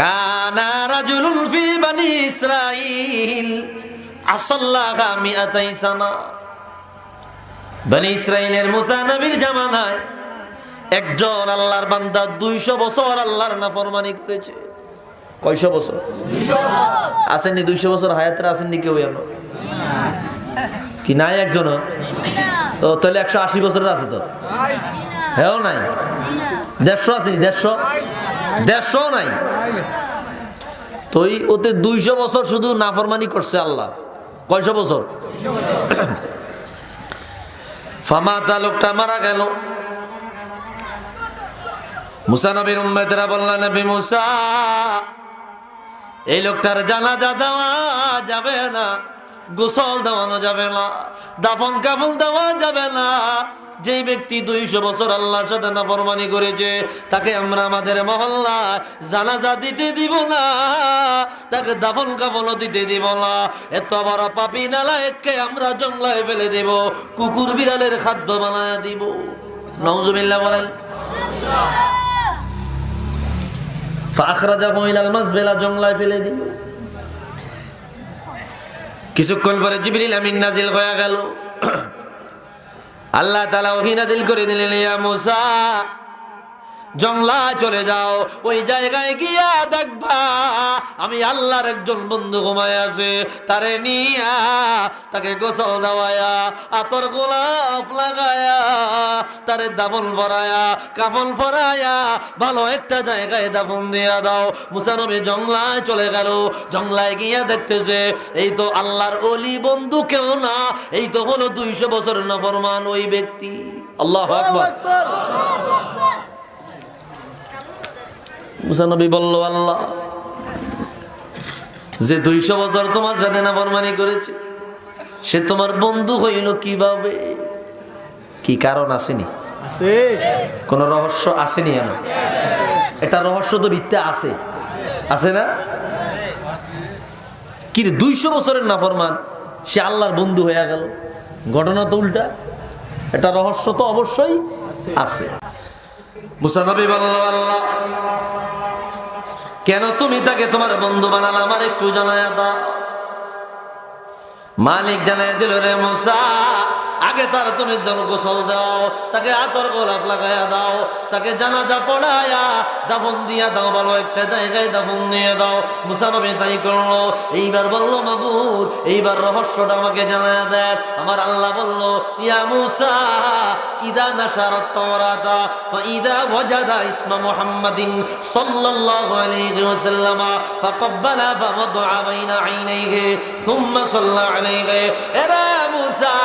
কানা রাজুলুন ফি বানি ইসরাইল আসাল্লাহা মিআতাই সানা। বনি ইসরাইলের মুসা নবীর জামানায় একজন আল্লাহর বান্দা দুইশো বছর আল্লাহর নাফরমানি করেছে। কয়শো বছর? আসেননি দুইশো বছর হায়াতের আসেননি কেউ এমন কি নাই একজন তো তাহলে একশো আশি বছরের আছে তো? হ্যাঁ নাই? দেড়শো আসেনি দেড়শো? দেড়শো নাই? তো ওতে দুইশো বছর শুধু নাফরমানি করছে আল্লাহ। কয়শো বছর? ফামাতা লোকটা মারা গেল। মুসা নবীর উম্মেদরা বললেন, নবী মুসা, এই লোকটার জানাজা দেওয়া যাবে না। গোসল দেওয়ানো যাবে না দাফন কাফন দেওয়া যাবে না। যেই ব্যক্তি দুইশো বছর আল্লাহর সাথে নাফরমানি করেছে তাকে আমরা আমাদের মহল্লা জানাজা দিতে দিব না তাকে দাফন কাফনও দিতে দিব না। এত বড় পাপি নালায়ককে আমরা জঙ্গলায় ফেলে দেব কুকুর বিড়ালের খাদ্য বানায় দিব। নওজুবিল্লাহ বলেন। ফাখরাজা মহিলাল মাসবেলা জঙ্গলায় ফেলে দিল কিছুক্ষণ পরে জিবরিল আমিন নাজিল হয়ে গেল। আল্লাহ তালা ওহি নাজিল করে দিলেন, ইয়া মুসা জংলায় চলে যাও, ওই জায়গায় গিয়া দেখবা, আমি আল্লাহর একজন বন্ধু ঘুমায় আছে, তারে নিয়া, তাকে গোসল দেওয়ায়া, আতর গোলাপ লাগায়া, তারে দাফন ফরায়া কাফন ফরায়া ভালো একটা জায়গায় দাফন দিয়া দাও। মুসানবী জংলায় চলে গেল, জংলায় গিয়া দেখতেছে, এই তো আল্লাহর অলি বন্ধু কেউ না, এই তো হলো দুইশো বছর নফরমান ওই ব্যক্তি। আল্লাহ আকবার। মুসানবী বলল আল্লাহ যে দুইশো বছর তোমার সাথে না ফরমানি করেছে সে তোমার বন্ধু হইল কীভাবে? কি কারণ আসেনি? কোন রহস্য আসেনি এমন এটা রহস্য তো ভিত্তে আছে। আছে না? কি দুইশো বছরের না ফরমান সে আল্লাহর বন্ধু হয়ে গেল। ঘটনা তো উল্টা। এটা রহস্য তো অবশ্যই আছে। মুসানবী বলল আল্লাহ কেন তুমি তাকে তোমার বন্ধু বানাল? আমার একটু জানায় দাও। মালিক জানায় দিল, রে মুসা আগে তার তুমি গোসল দাও, তাকে আতর গোলাপ লাগাইয়া দাও, তাকে জানাজা পড়ায়া দাফন দিয়া দাও, ভালো একটা জায়গায় দাফন দিয়ে দাও। মুসানবী তাই করল। এইবার বলল মাবুর এইবার রহস্যটা আমাকে জানায়া দেয় আমার আল্লাহ বলল, ইয়া মুসা, ইদা নাশারত তাওরাতা, ফাইদা ওয়াজাদা ইসমা মুহাম্মাদিন সাল্লাল্লাহু আলাইহি ওয়াসাল্লাম, ফাকাব্বালা ফাওয়াদা বাইনা আইনাইহি, সুম্মা সাল্লা আলাইহি। এরা মুসা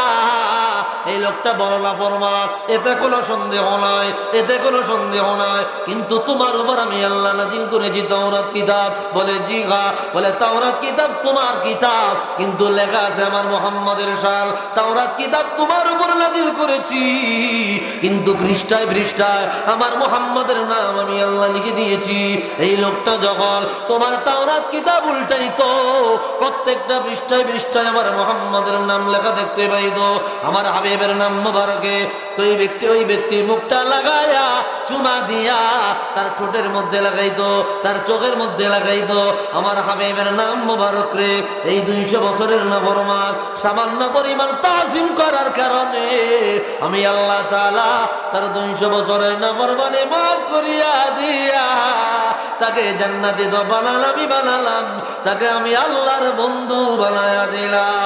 এই লোকটা বড় ফরমা এতে কোনো সন্দেহ নাই, এতে কোনো সন্দেহ নাই। কিন্তু তোমার উপর আমি আল্লাহ করেছি তাওরাত কিতাব। বলে বলে, তাওরাত কিতাব তোমার কিতাব। কিন্তু লেখা আছে আমার মোহাম্মদের সাল তাওরাত কিতাব তোমার উপর করেছি। কিন্তু পৃষ্ঠায় পৃষ্ঠায় আমার মোহাম্মদের নাম আমি আল্লাহ লিখে দিয়েছি। এই লোকটা যখন তোমার তাওরাত কিতাব উল্টাইতো প্রত্যেকটা পৃষ্ঠায় পৃষ্ঠায় আমার মোহাম্মদের নাম লেখা দেখতে পাইতো। আমার হাবিবের নাম মোবারকে। তো এই ব্যক্তি, ওই ব্যক্তি মুখটা লাগায়া, চুমা দিয়া তার ঠোঁটের মধ্যে লাগাইতো, তার চোখের মধ্যে লাগাইতো। আমার হাবিবের নাম মোবারক রে। এই দুইশো বছরের না ফরমান সামান্য পরিমাণ তাজিম করার কারণে আমি আল্লাহ তালা তার দুইশো বছরের না ফরমানে মাফ করিয়া দিয়া তাকে জান্নাতি তো বানালামি আমি বানালাম। তাকে আমি আল্লাহর বন্ধু বানায়া দিলাম।